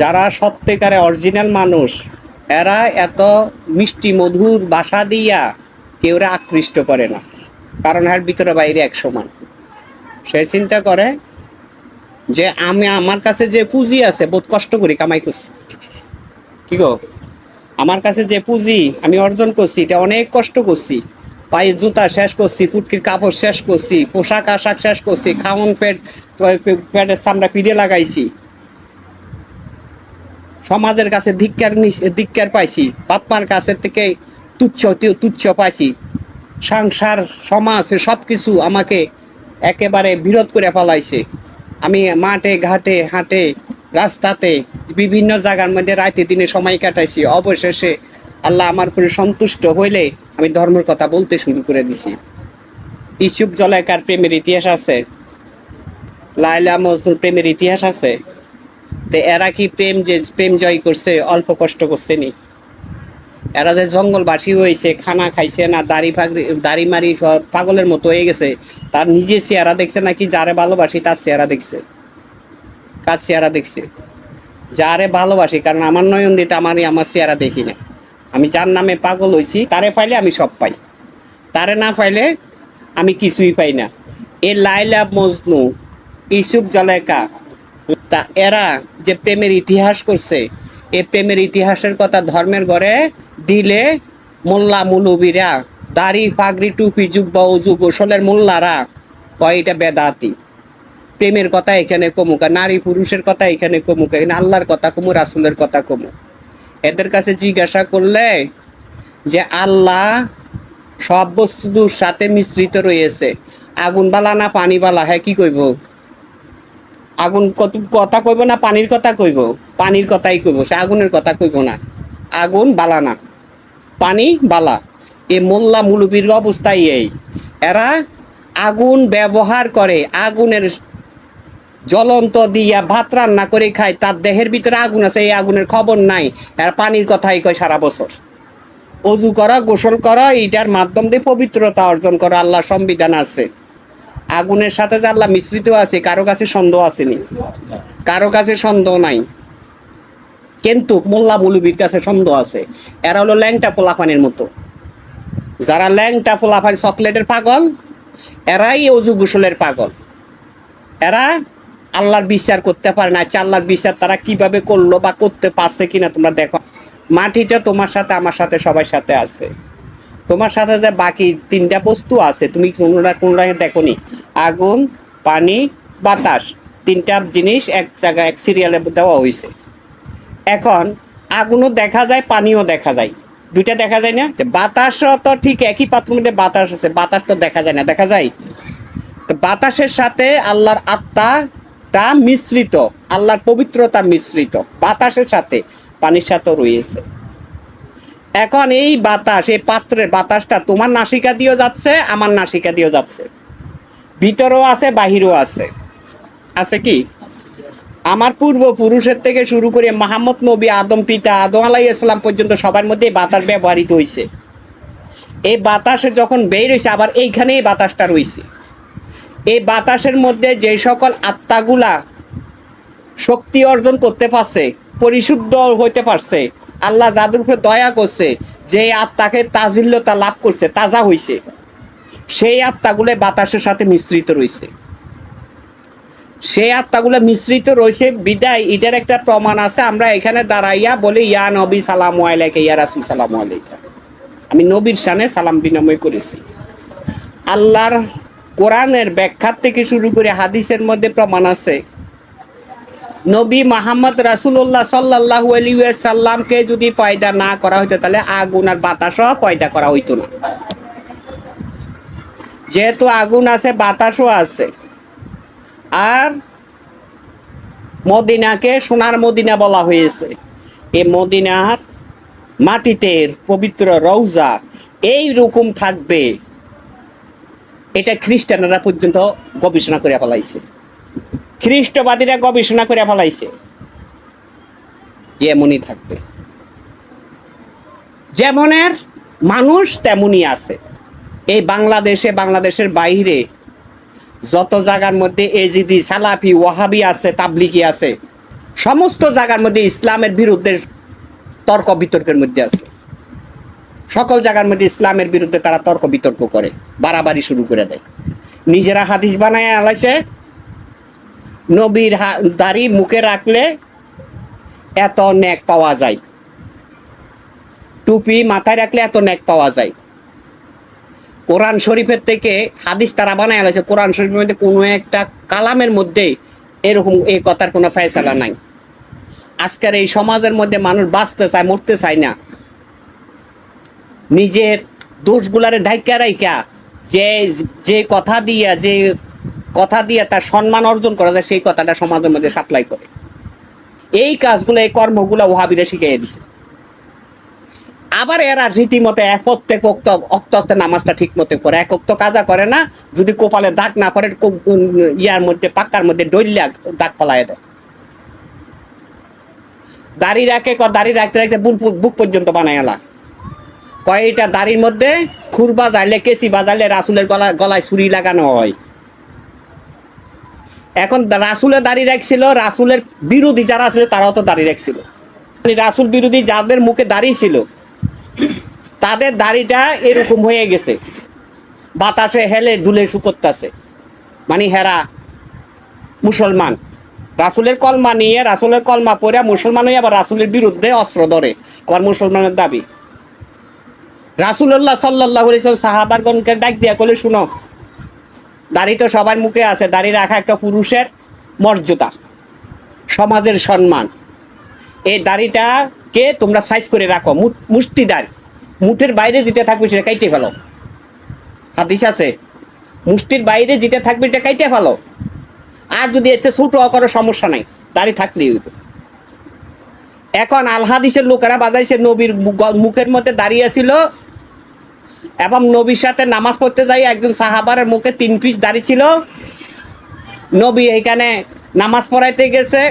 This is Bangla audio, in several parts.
যারা সত্যিকারে অরিজিনাল মানুষ, এরা এত মিষ্টি, মধুর বাসা দিয়া কেউরা আকৃষ্ট করে না। কারণ এর ভিতরে বাইরে এক সমান। সে চিন্তা করে যে আমি আমার কাছে যে পুঁজি আছে, বহুত কষ্ট করি, কামাই করছি। কি গো? আমার কাছে যে পুঁজি আমি অর্জন করছি, এটা অনেক কষ্ট করছি। পায়ে জুতা শেষ করছি, ফুটকির কাপড় শেষ করছি, পোশাক আশাক শেষ করছি, খাওন ফেট ফ্যাটের চামড়া পিড়ে লাগাইছি। সমাজের কাছে ধিক্কার ধিক্কার পাইছি বাপ্পার কাছে থেকে তুচ্ছ তুচ্ছ পাইছি। সংসার, সমাজ সব কিছু আমাকে একেবারে বিরোধ করে পালাইছে আমি মাঠে, ঘাটে, হাটে, রাস্তাতে, বিভিন্ন জায়গার মধ্যে রাতে দিনে সময় কাটাইছি। অবশেষে আল্লাহ আমার উপরে সন্তুষ্ট হইলে আমি ধর্মের কথা বলতে শুরু করে দিছি। ইসুফ জলাইকার প্রেমের ইতিহাস আছে। লাইলা মজনুর প্রেমের ইতিহাস আছে। তো এরা কি প্রেম যে প্রেম জয় করছে, অল্প কষ্ট করছে নি? এরা যে জঙ্গলবাসী হয়েছে, খানা খাইছে না, দাড়ি ফাগড়ি, দাড়ি মারি সব পাগলের মতো হয়ে গেছে, তার নিজের চেহারা দেখছে নাকি যারে ভালোবাসি তার চেহারা দেখছে? কার চেহারা দেখছে? যারে ভালোবাসি, কারণ আমার নয়ন দিতে আমারই আমার চেহারা দেখি না। আমি যার নামে পাগল হয়েছি তারে পাইলে আমি সব পাই। তারে না পাইলে আমি কিছুই পাই না। এ লাইলা মজনু, ইসুফ জলেকা তা এরা যে প্রেমের ইতিহাস করছে, এ প্রেমের ইতিহাসের কথা ধর্মের ঘরে দিলে মোল্লা মুলুবিরা, দাড়ি পাগড়ি টুপি, জুব্বা, উজু, গোসলের মোল্লারা কয় এটা বেদাতি। প্রেমের কথা এখানে কমুক নারী পুরুষের কথা এখানে কমুক, এখানে আল্লাহর কথা কমু রাসুলের কথা কমু এদের কাছে জিজ্ঞাসা করলে যে আল্লাহ সব বস্তুর সাথে মিশ্রিত রয়েছে। আগুন বালা না পানি বালা হ্যাঁ কি কইব? আগুন কত কথা কইব না, পানির কথা কইব? পানির কথাই কইব, সে আগুনের কথা কইব না। আগুন বালা না, পানি বালা। এ মোল্লা মুলুবির অবস্থাই এই। এরা আগুন ব্যবহার করে, আগুনের জ্বলন্ত দিয়া ভাত রান্না করে খায়, তার দেহের ভিতরে আগুন আছে, এই আগুনের খবর নাই। আর পানির কথাই কয় সারা বছর। অজু করা, গোসল করা, এইটার মাধ্যম দিয়ে পবিত্রতা অর্জন করা আল্লাহ সংবিধান আছে। আগুনের সাথে যে আল্লাহ মিশ্রিত আছে, কারও কাছে সন্দেহ আসেনি। কারও কাছে সন্দেহ নাই। কিন্তু মোল্লা মুলুবির কাছে সন্দেহ আছে। এরা হলো ল্যাংটা পোলাপানের মতো। যারা ল্যাংটা পোলাপান চকলেটের পাগল, এরাই অজু গোসলের পাগল। এরা আল্লাহর বিচার করতে পারে না আচ্ছা আল্লাহর বিচার তারা কীভাবে করল বা করতে পারছে কিনা তোমরা দেখো। মাটিটা তোমার সাথে, আমার সাথে, সবার সাথে আছে। তোমার সাথে যে বাকি তিনটা বস্তু আছে, তুমি কোনোটা কোনোটা দেখো নি আগুন, পানি, বাতাস, তিনটা জিনিস এক জায়গায়, এক সিরিয়ালে দেওয়া হয়েছে এখন আগুনও দেখা যায়, পানিও দেখা যায়। দুইটা দেখা যায় না? বাতাসও তো ঠিক একই পাত্র মধ্যে বাতাস আছে, বাতাস তো দেখা যায় না, দেখা যায়। তো বাতাসের সাথে আল্লাহর আত্মাটা মিশ্রিত, আল্লাহর পবিত্রতা মিশ্রিত, বাতাসের সাথে, পানির সাথেও রয়েছে। এখন এই বাতাস, এই পাত্রের বাতাসটা তোমার নাসিকা দিয়েও যাচ্ছে, আমার নাসিকা দিয়েও যাচ্ছে। ভিতরেও আছে, বাহিরেও আছে। আছে কি? আমার পূর্বপুরুষের থেকে শুরু করে মাহমদ নবী, আদম পিতা, আদম আলাই ইসলাম পর্যন্ত সবার মধ্যে বাতাস ব্যবহৃত হয়েছে এই বাতাসে যখন বের হয়েছে আবার এইখানে এই বাতাসটা রয়েছে এই বাতাসের মধ্যে যে সকল আত্মাগুলা শক্তি অর্জন করতে পারছে, পরিশুদ্ধ হইতে পারছে আল্লাহ যাদের উপরে দয়া করছে যে আত্মাকে তাজিল্যতা লাভ করছে, তাজা হইছে, সেই আত্মাগুলো বাতাসের সাথে মিশ্রিত রয়েছে সেই আত্মাগুলো মিশ্রিত রয়েছে বিদায়, এটার একটা প্রমাণ আছে, আমরা এখানে দাঁড়াইয়া বলি, ইয়া নবী, সালাম আলাইকা, ইয়া রাসুল, সালাম আলাইকা। আমি নবীর শানে সালাম বিনিময় করেছি। আল্লাহর কোরআনের ব্যাখ্যার থেকে শুরু করে হাদিসের মধ্যে প্রমাণ আছে নবী মাহমদ রাসুল্লাহ সাল্লাহ সাল্লামকে যদি পয়দা না করা হইতো, তাহলে আগুন আর বাতাসও পয়দা করা হইতো না। যেহেতু আগুন আছে, বাতাসও আছে। আর মদিনাকে সোনার মদিনা বলা হয়েছে। এই মদিনার মাটিতে পবিত্র রৌজা এই রকম থাকবে। এটা খ্রিস্টানরা পর্যন্ত গবেষণা করে ফেলাইছে। খ্রিস্টবাদীরা গবেষণা করে ফেলাইছে। এমনই থাকবে। যেমনের মানুষ তেমনই আছে। এই বাংলাদেশে, বাংলাদেশের বাইরে যত জায়গার মধ্যে এজিদি, সালাফি, ওয়াহাবি আছে তাবলিকি আছে, সমস্ত জায়গার মধ্যে ইসলামের বিরুদ্ধে তর্ক বিতর্কের মধ্যে আছে। সকল জায়গার মধ্যে ইসলামের বিরুদ্ধে তারা তর্ক বিতর্ক করে, বাড়াবাড়ি শুরু করে দেয়। নিজেরা হাদিস বানায় আলাইছে নবীর দাড়ি মুখে রাখলে এত ন্যাক পাওয়া যায়। টুপি মাথায় রাখলে এত ন্যাক পাওয়া যায়। কোরআন শরীফের থেকে হাদিস তারা বানায় আলাইছে কোরআন শরীফের মধ্যে কোনো একটা কালামের মধ্যে এরকম এই কথার কোনো ফয়সালা নাই। আজকের এই সমাজের মধ্যে মানুষ বাঁচতে চায়, মরতে চায় না। নিজের দোষগুলারে ঢাইকা রাইকা যে যে কথা দিয়া, যে কথা দিয়ে তার সম্মান অর্জন করা যায়, সেই কথাটা সমাজের মধ্যে সাপ্লাই করে। এই কাজগুলো, এই কর্মগুলো ওহাবিরা শিখিয়ে দিছে। আবার এরা রীতিমতো এক প্রত্যেক অক্ত অক্ত নামাজটা ঠিক মতো করে এক অক্ত কাজা করে না, যদি কপালে দাগ না পড়ে ইয়ার মধ্যে, পাক্কার মধ্যে ডইল্লা দাগ পালায় দেয়। দাড়ি রাখে ক দাড়ি রাখতে রাখতে বুক পর্যন্ত বানায় আলা। কয়টা দাড়ির মধ্যে খুর বাজাইলে কেসি বাজাইলে রাসুলের গলা গলায় ছুরি লাগানো হয়। এখন রাসুলে দাঁড়িয়ে রাখছিল, রাসুলের বিরোধী যারা ছিল তারাও তো দাঁড়িয়ে রাখছিল। রাসুল বিরোধী যাদের মুখে দাঁড়িয়ে ছিল, তাদের দাড়িটা এরকম হয়ে গেছে। বাতাসে হেলে দুলে শুকোত্তাছে মানে হেরা মুসলমান। রাসুলের কলমা নিয়ে, রাসুলের কলমা পরে মুসলমান হয়ে আবার রাসুলের বিরুদ্ধে অস্ত্র ধরে, আবার মুসলমানের দাবি। রাসুল্লাহ সাল্লাহ সাহাবারগণকে ডাক দিয়া করলে শুনো দাড়ি তো সবার মুখে আছে, দাড়ি রাখা একটা পুরুষের মর্যাদা, সমাজের সম্মান। এই দাড়িটাকে তোমরা সাইজ করে রাখো মুষ্টি দাড়ি। মুঠের বাইরে যেটা থাকবে সেটা কাইটে ফেলো। হাদিস আছে, মুষ্টির বাইরে যেটা থাকবে এটা কাইটে ফেলো। আর যদি এতে ছোট করো সমস্যা নাই, দাড়ি থাকলেই হইবে। এখন আলহাদিসের লোকেরা বাজাইছে, নবীর মুখের মধ্যে দাঁড়িয়ে ছিল এবং নবীর সাথে নামাজ পড়তে যাই, একজন সাহাবারের মুখে তিন পিস দাড়ি ছিল। নবী এখানে নামাজ পড়াইতে গেছে।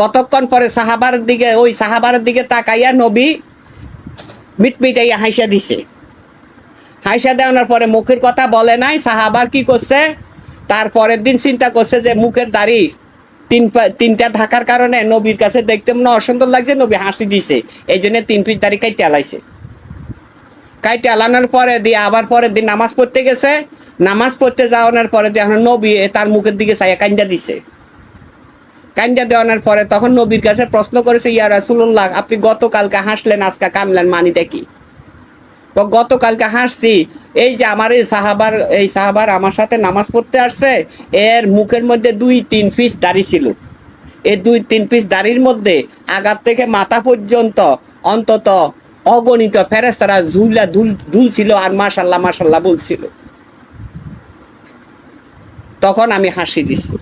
কতক্ষণ পরে সাহাবার দিকে, ওই সাহাবার দিকে তাকাইয়া নবী মিটমিটাইয়া হাইসা দিছে। হাইসা দেওয়ানোর পরে মুখের কথা বলে নাই, সাহাবার কি করছে? তারপরের দিন চিন্তা করছে যে মুখের দাড়ি তিন তিনটা থাকার কারণে নবীর কাছে দেখতে মনে অসুন্দর লাগছে, নবী হাসি দিছে। এই জন্য তিন পিস দাড়ি কাইটে আলাইছে। কাইটে আলানোর পরে দিয়ে আবার পরের দিন নামাজ পড়তে গেছে। নামাজ পড়তে যাওয়ানোর পরে দিয়ে এখন নবী তার মুখের দিকে চাইয়া কান্দা দিছে। কান্দা দেওয়ানোর পরে তখন নবীর কাছে প্রশ্ন করেছে, ইয়া রাসুল্লাহ আপনি গতকালকে হাসলেন, আজকে কানলেন মানিটা কি? তো গতকালকে হাসছি, এই যে আমার এই সাহাবার এই সাহাবার আমার সাথে নামাজ পড়তে আসছে, এর মুখের মধ্যে দুই তিন পিস দাড়ি ছিল। এই দুই তিন পিস দাড়ির মধ্যে আগার থেকে মাথা পর্যন্ত অন্তত অগণিত ফেরেস্তারা ঝুলা দুল দুল ছিল আর মাশাল্লাহ মাশাল্লাহ বলছিল। তখন আমি হাসি দিছি।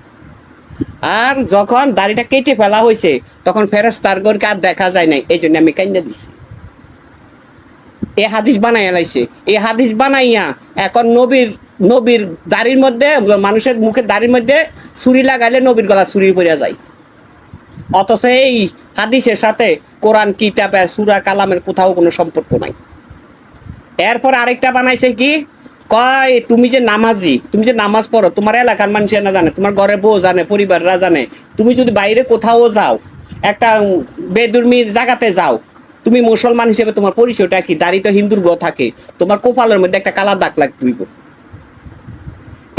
আর যখন দাড়িটা কেটে ফেলা হয়েছে, তখন ফেরেস্তার গরকে আর দেখা যায় নাই, এই জন্য আমি কান্না দিছি। এ হাদিস বানাইয়া লাইছে। এই হাদিস বানাইয়া এখন নবীর নবীর দাড়ির মধ্যে, মানুষের মুখের দাড়ির মধ্যে ছুরি লাগাইলে নবীর গলা ছুরি পড়ে যায়। অথচ এই হাদিসের সাথে কোরআন কিতাবে সুরা, কালামের কোথাও কোনো সম্পর্ক নাই। এরপর আরেকটা বানাইছে কি? কয়, তুমি যে নামাজি, তুমি যে নামাজ পড়ো, তোমার এলাকার মানুষের না জানে, তোমার ঘরের বউ জানে, পরিবাররা জানে, তুমি যদি বাইরে কোথাও যাও, একটা বেদুর্মির জায়গাতে যাও, তুমি মুসলমান হিসেবে তোমার পরিচয়টা কি? দাড়ি তো হিন্দুর গো থাকে, তোমার কপালের মধ্যে একটা কালা দাগ লাগবে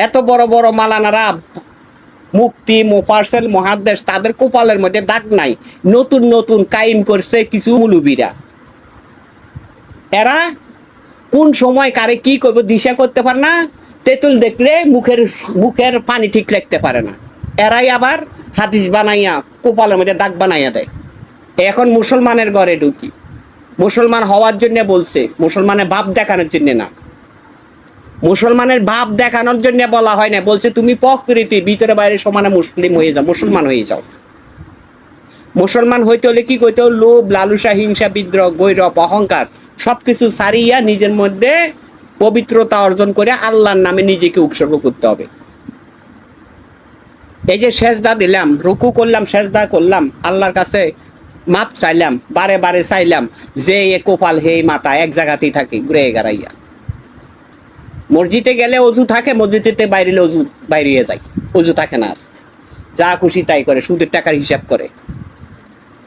এত বড় বড় মালানারা মুক্তি মোপার্সেল মহাদেশ তাদের কপালের মধ্যে দাগ নাই। নতুন নতুন কাইম করছে কিছু মুলুবিরা। এরা কোন সময় কারে কি করব দিশা করতে পারে না, তেঁতুল দেখলে মুখের মুখের পানি ঠিক রাখতে পারে না। এরাই আবার হাদিস বানাইয়া, কপালের মধ্যে দাগ বানাইয়া দেয়। এখন মুসলমানের ঘরে ঢুকি। মুসলমান হওয়ার জন্য বলছে, মুসলমানের ভাব দেখানোর জন্য না। মুসলমানের ভাব দেখানোর জন্য বলা হয় না। বলছে, তুমি প্রকৃতি ভিতরে বাইরে সমানে মুসলিম হয়ে যাও, মুসলমান হয়ে যাও। মুসলমান হইতে হলে কি করতে হবে? লোভ, লালুসা, হিংসা, বিদ্রোহ, গৈরব, অহংকার সবকিছু সারিয়া নিজের মধ্যে পবিত্রতা অর্জন করে আল্লাহর নামে নিজেকে উৎসর্গ করতে হবে। এই যে সেজদা দিলাম, রুকু করলাম, সেজদা করলাম, আল্লাহর কাছে মাপ চাইলাম, বারে বারে চাইলাম, যে এ কোপাল, হে মাথা এক জায়গাতেই থাকে, ঘুরে গাড়াইয়া মসজিদে গেলে অজু থাকে মসজিদেতে বাইরে অজু, বাইরে যায়। অজু থাকে না আর। যা খুশি তাই করে, সুদের টাকার হিসাব করে।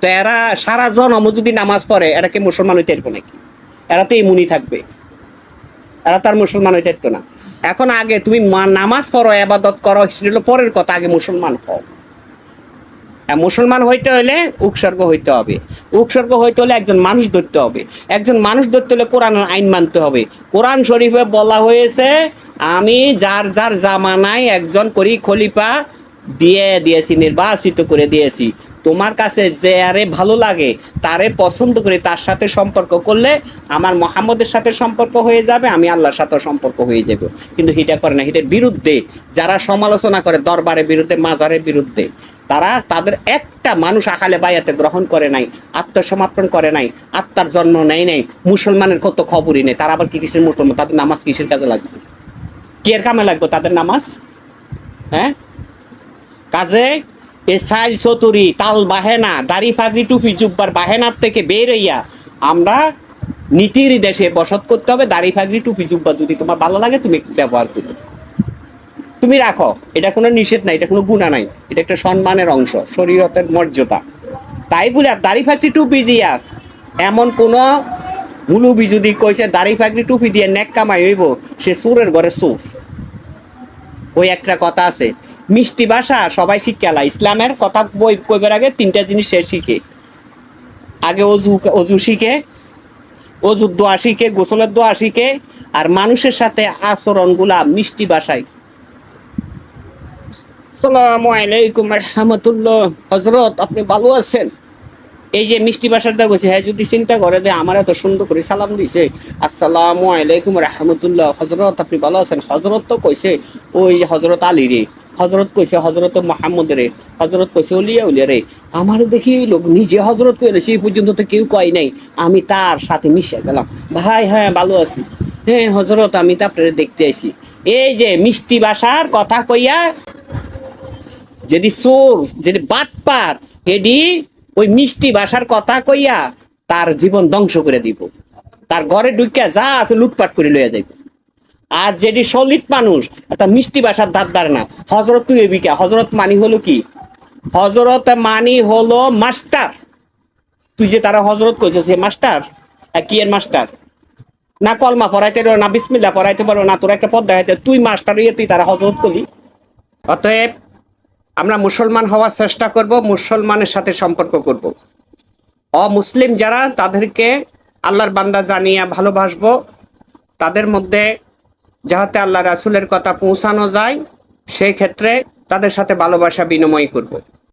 তো এরা সারা জনম যদি নামাজ পড়ে, এরা কি মুসলমান হইতে পারব নাকি? এরা তো ইমুনি থাকবে। এরা তার মুসলমান হইতে না। এখন আগে তুমি নামাজ পড়ো আবাদত করো, সেটা হলো পরের কথা, আগে মুসলমান হও। মুসলমান হইতে হলে উৎসর্গ হইতে হবে। উৎসর্গ হইতে হলে একজন মানুষ ধরতে হবে। একজন মানুষ ধরতে হলে কোরআনের আইন মানতে হবে। কোরআন শরীফে বলা হয়েছে, আমি যার যার জামানায় একজন করি খলিফা, দিয়ে দিয়েছি, নির্বাচিত করে দিয়েছি। তোমার কাছে যে আরে ভালো লাগে, তারে পছন্দ করে তার সাথে সম্পর্ক করলে আমার মোহাম্মদের সাথে সম্পর্ক হয়ে যাবে, আমি আল্লাহর সাথে সম্পর্ক হয়ে যাব। কিন্তু হিটা করে না, হিটের বিরুদ্ধে যারা সমালোচনা করে দরবারের বিরুদ্ধে, মাজারের বিরুদ্ধে। তারা তাদের একটা মানুষ আকালে বায়াতে গ্রহণ করে নাই, আত্মসমর্পণ করে নাই, আত্মার জন্ম নেয় নাই, মুসলমানের কত খবরই নেই, তারা আবার কি কিসের মুসলমান? তাদের নামাজ কিসের কাজে লাগবে? কি এর কামে লাগবে তাদের নামাজ? হ্যাঁ? কাজে এসাইল চতুরি তাল বাহেনা দাড়ি ফাগড়ি টুপি জুব্বার বাহেনার থেকে বের হইয়া আমরা নীতির দেশে বসত করতে হবে, দাড়ি ফাগড়ি টুপি জুব্বা যদি তোমার ভালো লাগে তুমি ব্যবহার করবে। তুমি রাখো, এটা কোনো নিষেধ নাই, এটা কোনো গুণা নাই, এটা একটা সম্মানের অংশ, শরীয়তের মর্যাদা। তাই বলে দাড়ি ফাঁকরি টুপি দিয়া, এমন কোন মুলুবি যদি কইছে, দাড়ি ফাঁকরি টুপি দিয়ে নেক কামাই হইব, সে সুরের ঘরে সুর ওই একটা কথা আছে, মিষ্টি ভাষা সবাই শিখালা ইসলামের কথা বই কইবার আগে তিনটা জিনিস সে শিখে। আগে অজু অজু শিখে, অজুর দোয়া শিখে, গোসলের দোয়া শিখে, আর মানুষের সাথে আচরণগুলা মিষ্টি ভাষায় সালামু আলাইকুম, রহমতুল্লাহ। হজরত আপনি ভালো আছেন? এই যে মিষ্টি ভাষাটা কইছে হ্যাঁ যদি চিন্তা করে যে আমার এত সুন্দর করে সালাম দিছে, আসসালামু আলাইকুম, রহমতুল্লাহ। হজরত আপনি ভালো আছেন? হজরত তো কইছে, ওই হজরত আলী রে। হজরত কইছে হজরত মোহাম্মদ রে। হজরত কইছে উলিয়া উলিয়া রে। আমার দেখি লোক নিজে হজরত কইলে সেই পর্যন্ত তো কেউ কয় নাই। আমি তার সাথে মিশে গেলাম। ভাই হ্যাঁ ভালো আছি। হ্যাঁ হজরত আমি তারপরে দেখতে আইছি। এই যে মিষ্টি ভাষার কথা কইয়া যদি চোর, যদি বাটপার এডি ওই মিষ্টি ভাষার কথা কইয়া তার জীবন ধ্বংস করে দিব। তার ঘরে ঢুকিয়া যা আছে লুটপাট করে লইয়া যাইব। আর যেটি সলিড মানুষ, একটা মিষ্টি ভাষার ধার না হজরত তুই এবিকা হজরত মানি হলো কি? হজরত মানি হলো মাস্টার। তুই যে তারা হজরত কইছিস সে মাস্টার কি এর মাস্টার? না কলমা পড়াইতে পারো না বিসমিল্লা পড়াইতে পারো না তোর একটা পদ দেখাইতে, তুই মাস্টার ইয়ে তুই তারা হজরত করলি অতএব আমরা মুসলমান হওয়ার চেষ্টা করব, মুসলমানের সাথে সম্পর্ক করব। অমুসলিম যারা, তাদেরকে আল্লাহর বান্দা জানিয়ে ভালোবাসব। তাদের মধ্যে যাহাতে আল্লাহ রাসুলের কথা পৌঁছানো যায়, সেই ক্ষেত্রে তাদের সাথে ভালোবাসা বিনিময় করব।